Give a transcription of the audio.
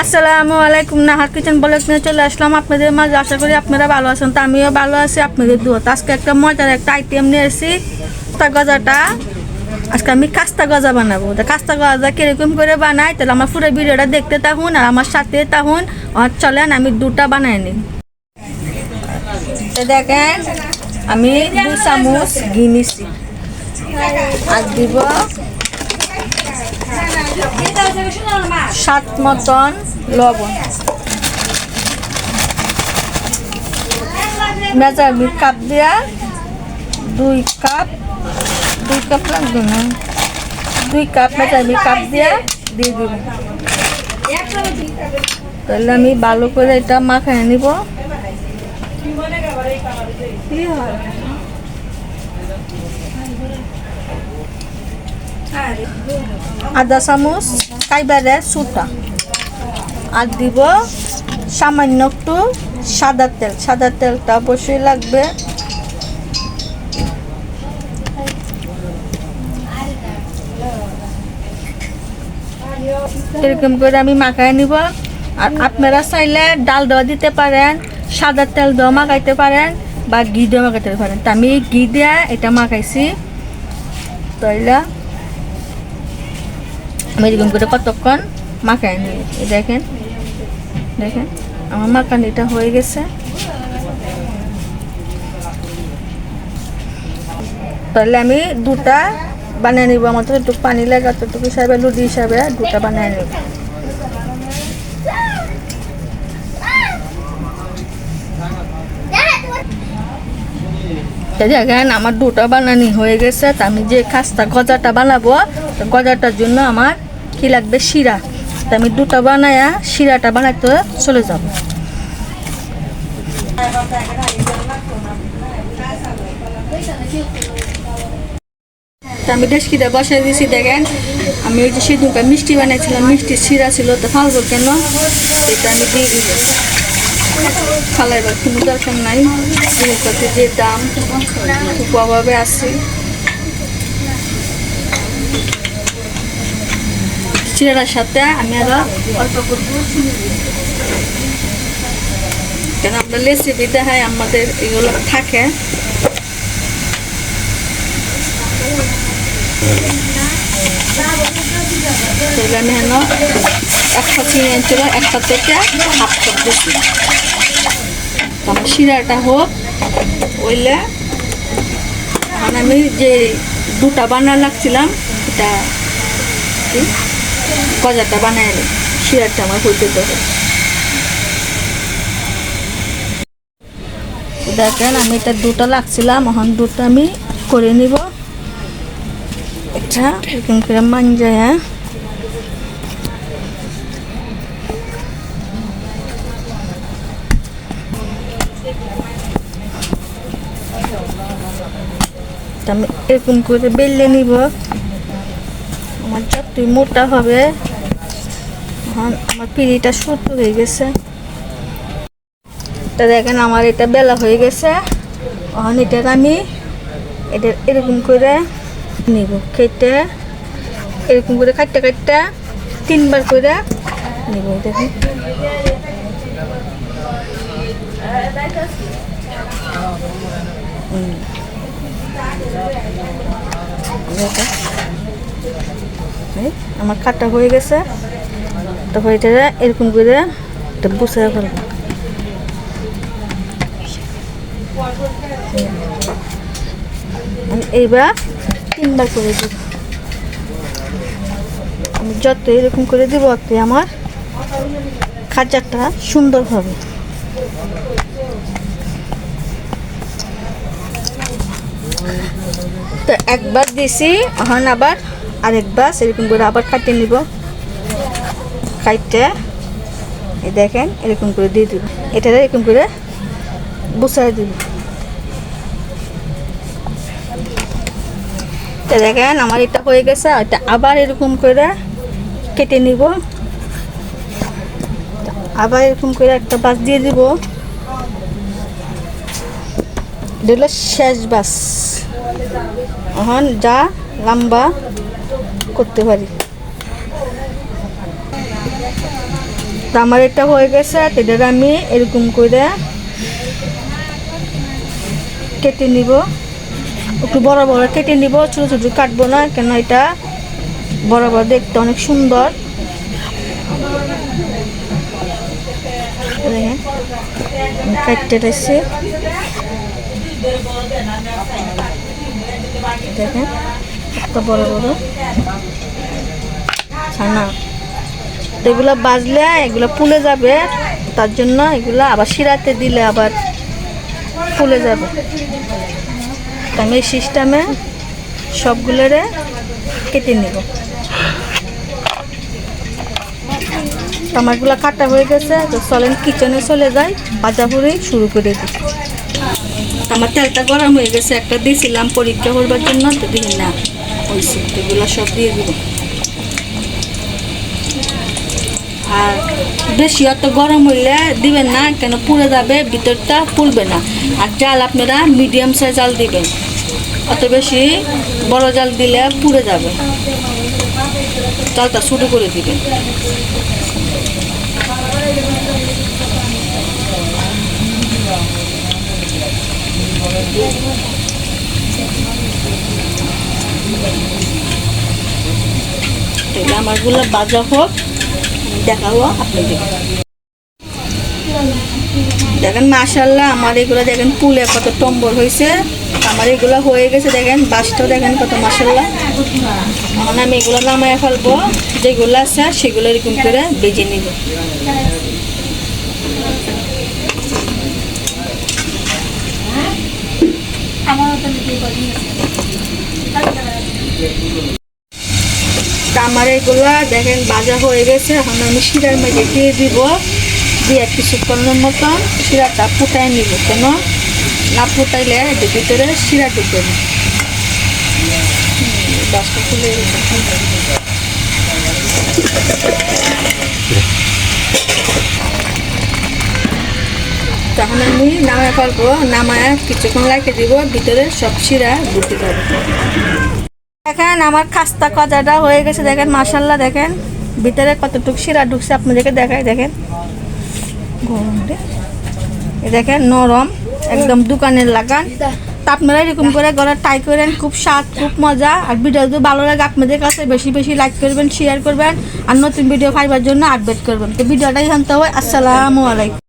আসসালামু আলাইকুম, নাহার কিচেন বলে চলে আসলাম আপনাদের মাঝে। আশা করি আপনারা ভালো আছেন তো, আমিও ভালো আছি, আপনাদের দুয়াত আজকে একটা মজার একটা আইটেম নিয়ে এসেছি গজাটা। আজকে আমি কাস্তা গজা বানাবো। তো কাস্তা গজা কীরকম করে বানাই, তাহলে আমার পুরো ভিডিওটা দেখতে তাহুন আর আমার সাথে তাহুন আর চলেন, আমি দুটা বানাই নিই। দেখেন, আমি দু চামচ ঘি নিছি। আর দিব সাত মতন লবণ। মেজারমি কাপ দিয়া দুই কাপ দুই কাপ লাগবে না। দুই কাপ মেজারমি কাপ দিয়া দিয়ে দিব তাহলে আমি ভালো করে এটা মাখায় নিব। কি আদা চামচ কাইবারে সুটা আর দিব সামান্য একটু সাদা তেল। সাদা তেলটা অবশ্যই লাগবে। এরকম করে আমি মাখায় নিব। আর আপনারা চাইলে ডাল দেওয়া দিতে পারেন, সাদা তেল দেওয়া মাখাইতে পারেন বা ঘি দেওয়া মাখাইতে পারেন। তো আমি ঘি দিয়ে এটা মাখাইছি। তাইলে এরকম করে কতক্ষণ মাখাই নিই। দেখেন দেখেন, আমার মাখানিটা হয়ে গেছে। তাহলে আমি দুটা বানিয়ে নিব, আমার তো একটু পানি লাগে অতটুকু হিসাবে লুডি হিসাবে দুটা বানিয়ে নিব। দেখেন, আমার দুটো বানানি হয়ে গেছে, তা আমি যে খাস্তা গজাটা বানাবো গজাটার জন্য আমার কি লাগবে? শিরা। তা আমি দুটো বানায়া শিরাটা বানাইতে চলে যাব। আমি ডেস্কিটা বসাই দিয়েছি দেখেন। আমি ওই যে সিঁদুরটা মিষ্টি বানাইছিলাম মিষ্টি শিরা ছিল, তো ফালবো কেন? এটা আমি দিয়ে দিব। ফালাইবার কোনো দরকার নাই। জিনিসপত্রের যে দাম, খুব অভাবে আছে। চিরাটার সাথে আমি আরও অল্প করব। কেন, আমরা রেসিপি দেখাই আমাদের এগুলো থাকে। একটা একটা থেকে হাফ শিরাটা হোক ওইলে আমি যে দুটা বানা লাগছিলাম এটা গজাটা বানাই নিই শিরাটা আমার হইতে দেবে দেখেন, আমি এটা দুটো লাগছিলাম, এখন দুটো আমি করে নিব। এটা এরকম করে মাঞ্জায় হ্যাঁ। আমি এরকম করে বেললে নিব। আমার যতই মোটা হবে এখন আমার পিড়িটা সুতো হয়ে গেছে। তা দেখেন আমার এটা বেলা হয়ে গেছে। এখন এটার আমি এটা এরকম করে নিব, কেটে এরকম করে কাটতে কাটতে তিনবার করে নিব, দেখুন। আমার কাটা হয়ে গেছে। তারপর এটা এরকম করে এটা বসে ফেলব। এইবার তিনবার করে দিব। আমি যত এরকম করে দিব ততই আমার খাঁচাটা সুন্দর হবে। তো একবার দিছি, এখন আবার আরেকবার সেরকম করে আবার কাটিয়ে নিব। কাটতে এই দেখেন, এরকম করে দিয়ে দিব। এটা এরকম করে বসাই দিব। দেখেন, আমার এটা হয়ে গেছে এটা আবার এরকম করে কেটে নিব। আবার এরকম করে একটা বাস দিয়ে দিব। এটা শেষ বাস। এখন যা লম্বা করতে পারি। তো আমার এটা হয়ে গেছে এটার আমি এরকম করে কেটে নিব। একটু বড় বড় কেটে নিব, ছোটো ছোটো কাটবো না, কেন এটা বড় বড় দেখতে অনেক সুন্দর। কাটতে দেখেন বড় বড় ছানা। এগুলো বাজলে এগুলো ফুলে যাবে। তার জন্য এগুলো আবার শিরাতে দিলে আবার ফুলে যাবে। আমি এই সিস্টেমে সবগুলোরে কেটে নিব। আমারগুলো কাটা হয়ে গেছে, তো চলেন কিচেনে চলে যাই ভাজা পুরি শুরু করে দিই। আমার তেলটা গরম হয়ে গেছে, একটা দিয়েছিলাম, পরীক্ষা করবার জন্য, তো দিই না এগুলো সব দিয়ে দিব। আর বেশি অত গরম হইলে দিবেন না, কেন পুড়ে যাবে, ভিতরটা ফুলবে না। আর জাল আপনারা মিডিয়াম সাইজ জাল দিবেন। অত বেশি বড় জাল দিলে পুড়ে যাবে। জালটা ছোটো করে দিবেন। তাহলে আমারগুলো বাজা হোক। দেখাবো আপনাদের দেখেন মাশাল্লাহ আমার এগুলো দেখেন, পুলে কত টম্বর হয়েছে আমার এগুলো হয়ে গেছে, দেখেন, বাসটাও দেখেন কত মাশাল্লাহ এখন আমি এগুলো নামায় ফেলব, যেগুলো আছে, সেগুলো এরকম করে বেজে নিব। তা আমার এগুলো দেখেন বাজা হয়ে গেছে। এখন আমি শিরার মধ্যে দিয়ে দিব। দিয়ে কিছুক্ষণের মতন শিরাটা ফুটাই নিব। কেন না ফুটাইলে এর ভিতরে শিরা ঢুকে তখন আমি নামায় ফেলব, নামায় কিছুক্ষণ লাগিয়ে দিব, ভিতরে সব শিরা ঢুকে যাবে। দেখেন, আমার খাস্তা কজাটা হয়ে গেছে, দেখেন মাসাল্লাহ দেখেন। ভিতরে কতটুকু শিরা ঢুকছে, আপনাদেরকে দেখায় দেখেন। দেখেন, নরম, একদম দোকানের লাগান। তা আপনারা এরকম করে ঘরে ট্রাই করেন, খুব স্বাদ, খুব মজা। আর ভিডিও যদি ভালো লাগে আপনাদের কাছে, বেশি বেশি লাইক করবেন শেয়ার করবেন। আর নতুন ভিডিও পাইবার জন্য আপডেট করবেন। তো ভিডিওটা এখান থেকে আসসালামু আলাইকুম।